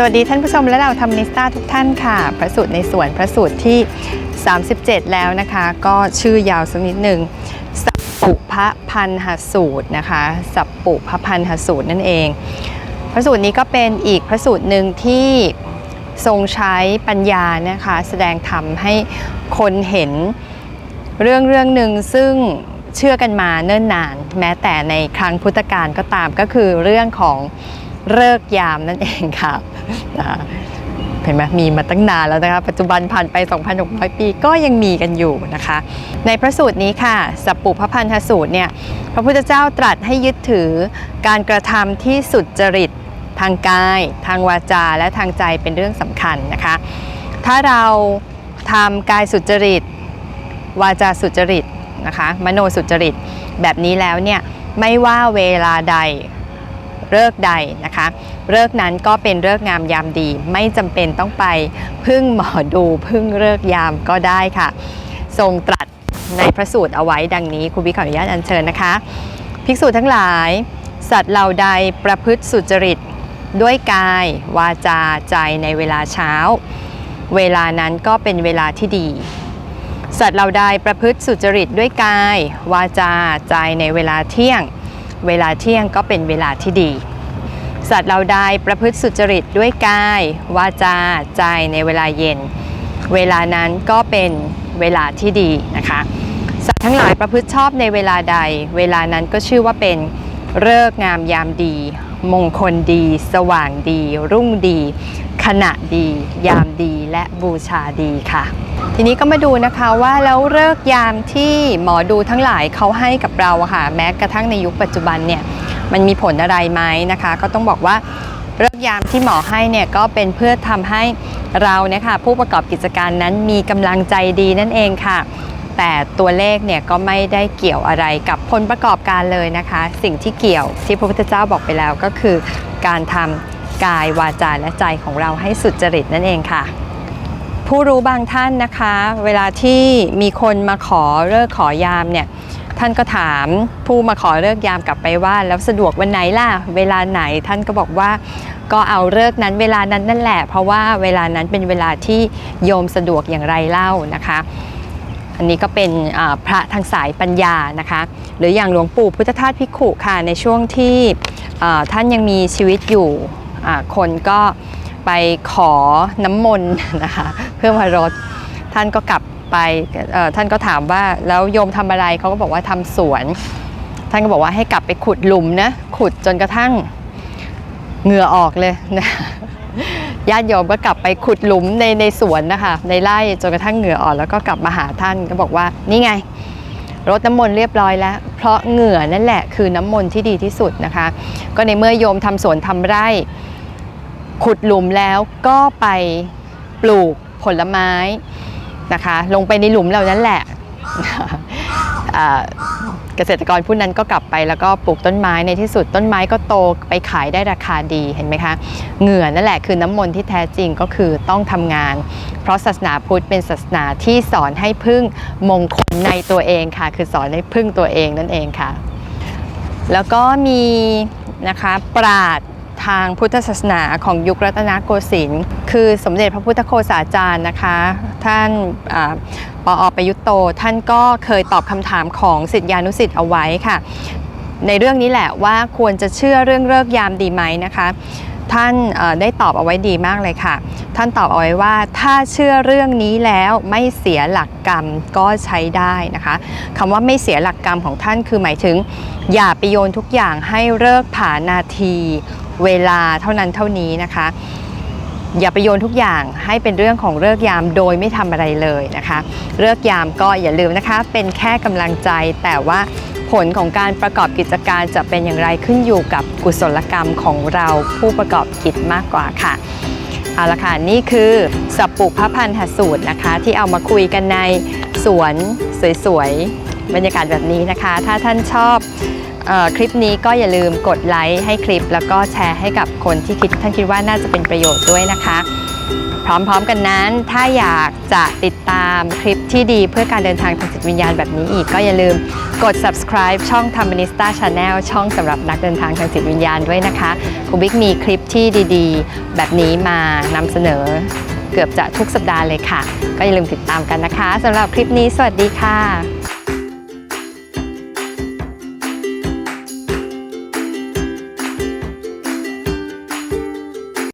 สวัสดีท่านผู้ชมและเราธรรมนิสตาทุกท่านค่ะ พระสูตรในสวนพระสูตรที่ 37 แล้วนะคะ ก็ชื่อยาวสักนิดหนึ่งสัปปุพพันหสูตรนะคะสัปปุพพันหสูตรนั่นเอง พระสูตรนี้ก็เป็นอีกพระสูตรหนึ่งที่ทรงใช้ปัญญานะคะแสดงธรรมให้คนเห็นเรื่องเรื่องหนึ่งซึ่งเชื่อกันมาเนิ่นนาน แม้แต่ในครั้งพุทธกาลก็ตามก็คือเรื่องของเลิกยามนั่นเองค่ะ เห็นไหมมีมาตั้งนานแล้วนะคะ ปัจจุบันผ่านไป 2,600 ปีก็ยังมีกันอยู่นะคะ ในพระสูตรนี้ค่ะ สัปปุพพันธสูตรเนี่ยพระพุทธเจ้าตรัสให้ยึดถือการกระทำที่สุจริตทางกาย ทางวาจา และทางใจเป็นเรื่องสำคัญนะคะ ถ้าเราทำกายสุจริต วาจาสุจริตนะคะ มโนสุจริตแบบนี้แล้วเนี่ยไม่ว่าเวลาใด เลิกใดนะคะเลิกนั้นก็เป็นเลิกงามยามดี ไม่จำเป็นต้องไปพึ่งหมอดูพึ่งเลิกยามก็ได้ค่ะ ทรงตรัสในพระสูตรเอาไว้ดังนี้ครูบิขออนุญาตอัญเชิญนะคะ ภิกษุทั้งหลาย สัตว์เหล่าใดประพฤติสุจริตด้วยกาย วาจาใจในเวลาเช้า เวลานั้นก็เป็นเวลาที่ดี สัตว์เหล่าใดประพฤติสุจริตด้วยกาย วาจาใจในเวลาเที่ยง เวลาเที่ยงก็เป็นเวลาที่ดี สัตว์เหล่าใดประพฤติสุจริตด้วยกาย วาจา ใจในเวลาเย็น เวลานั้นก็เป็นเวลาที่ดีนะคะ สัตว์ทั้งหลายประพฤติชอบในเวลาใด เวลานั้นก็ชื่อว่าเป็นเลิกงามยามดี มงคลดี สว่างดี รุ่งดี ขณะดี ยามดีและบูชาดีค่ะ ทีนี้ก็มาดูนะคะว่าแล้วเลิกษ์ยามที่หมอดูทั้งหลายเขาให้กับเราค่ะ แม้กระทั่งในยุคปัจจุบันเนี่ยมันมีผลอะไรไหมนะคะ ก็ต้องบอกว่าเลิกษ์ยามที่หมอให้เนี่ยก็เป็นเพื่อทำให้เราเนี่ยค่ะผู้ประกอบกิจการนั้นมีกำลังใจดีนั่นเองค่ะ แต่ตัวเลขเนี่ยก็ไม่ได้เกี่ยวอะไรกับผลประกอบการเลยนะคะ สิ่งที่เกี่ยวที่พระพุทธเจ้าบอกไปแล้วก็คือการทำ กายวาจาและใจของเราให้สุจริตนั่นเองค่ะ ผู้รู้บางท่านนะคะ เวลาที่มีคนมาขอเลิกขอยามเนี่ยท่านก็ถามผู้มาขอเลิกยามกลับไปว่า แล้วสะดวกวันไหนล่ะ เวลาไหนท่านก็บอกว่าก็เอาเลิกนั้นเวลานั้นนั่นแหละ เพราะว่าเวลานั้นเป็นเวลาที่โยมสะดวกอย่างไรเล่านะคะ อันนี้ก็เป็นพระทางสายปัญญานะคะ หรืออย่างหลวงปู่พุทธทาสภิกขุค่ะในช่วงที่ท่านยังมีชีวิตอยู่ คนก็ไปขอน้ำมนต์นะคะเพื่อมารดท่านก็กลับไปท่านก็ถามว่าแล้วโยมทำอะไรเขาก็บอกว่าทำสวน ท่านก็บอกว่าให้กลับไปขุดหลุมนะขุดจนกระทั่งเหงื่อออกเลยนะญาติโยมก็กลับไปขุดหลุมในในสวนนะคะในไร่จนกระทั่งเหงื่อออกแล้วก็กลับมาหาท่านก็บอกว่านี่ไง รดน้ำมนต์เรียบร้อยแล้ว เพราะเหงื่อนั่นแหละคือน้ำมนต์ที่ดีที่สุดนะคะ ก็ในเมื่อโยมทำสวนทำไร่ ขุดหลุมแล้วก็ไปปลูกผลไม้นะคะ ลงไปในหลุมเหล่านั้นแหละ เกษตรกรผู้นั้นก็กลับไปแล้วก็ปลูกต้นไม้ในที่สุดต้นไม้ก็โตไปขายได้ราคาดีเห็นไหมคะเหงื่อนั่นแหละคือน้ำมนต์ที่แท้จริงก็คือต้องทำงาน เพราะศาสนาพุทธเป็นศาสนาที่สอนให้พึ่งมงคลในตัวเองค่ะ คือสอนให้พึ่งตัวเองนั่นเองค่ะ แล้วก็มีนะคะปราดทางพุทธศาสนาของยุครัตนโกสินทร์คือสมเด็จพระพุทธโฆษาจารย์นะคะ ท่านา ปอประยุตโต ท่านก็เคยตอบคำถามของสิทธิานุสิทธิ์เอาไว้ค่ะ ในเรื่องนี้แหละว่าควรจะเชื่อเรื่องเลิกยามดีไหมนะคะ ท่านได้ตอบเอาไว้ดีมากเลยค่ะ ท่านตอบเอาไว้ว่าถ้าเชื่อเรื่องนี้แล้วไม่เสียหลักกรรมก็ใช้ได้นะคะคำว่าไม่เสียหลักกรรมของท่านคือหมายถึง อย่าไปโยนทุกอย่างให้เลิกผานาทีเวลาเท่านั้นเท่านี้นะคะ อย่าไปโยนทุกอย่างให้เป็นเรื่องของเลิกยามโดยไม่ทำอะไรเลยนะคะเลิกยามก็อย่าลืมนะคะ เป็นแค่กำลังใจแต่ว่าผลของการประกอบกิจการจะเป็นอย่างไรขึ้นอยู่กับกุศลกรรมของเราผู้ประกอบกิจมากกว่าค่ะเอาละค่ะนี่คือสับปุพระพันธสูตรนะคะ ที่เอามาคุยกันในสวนสวยๆบรรยากาศแบบนี้นะคะ ถ้าท่านชอบ คลิปนี้ก็อย่าลืมกดไลค์ให้คลิป แล้วก็แชร์ให้กับคนที่คิดท่านคิดว่าน่าจะเป็นประโยชน์ด้วยนะคะ พร้อมๆกันนั้น ถ้าอยากจะติดตามคลิปที่ดีเพื่อการเดินทางทางจิตวิญญาณแบบนี้อีกก็อย่าลืมกด subscribe ช่อง t h a m b a n i s t a Channel ช่องสำหรับนักเดินทางทางจิตวิญญาณด้วยนะคะครูบิ๊กมีคลิปที่ดีๆ แบบนี้มานำเสนอเกือบจะทุกสัปดาห์เลยค่ะ ก็อย่าลืมติดตามกันนะคะสำหรับคลิปนี้สวัสดีค่ะ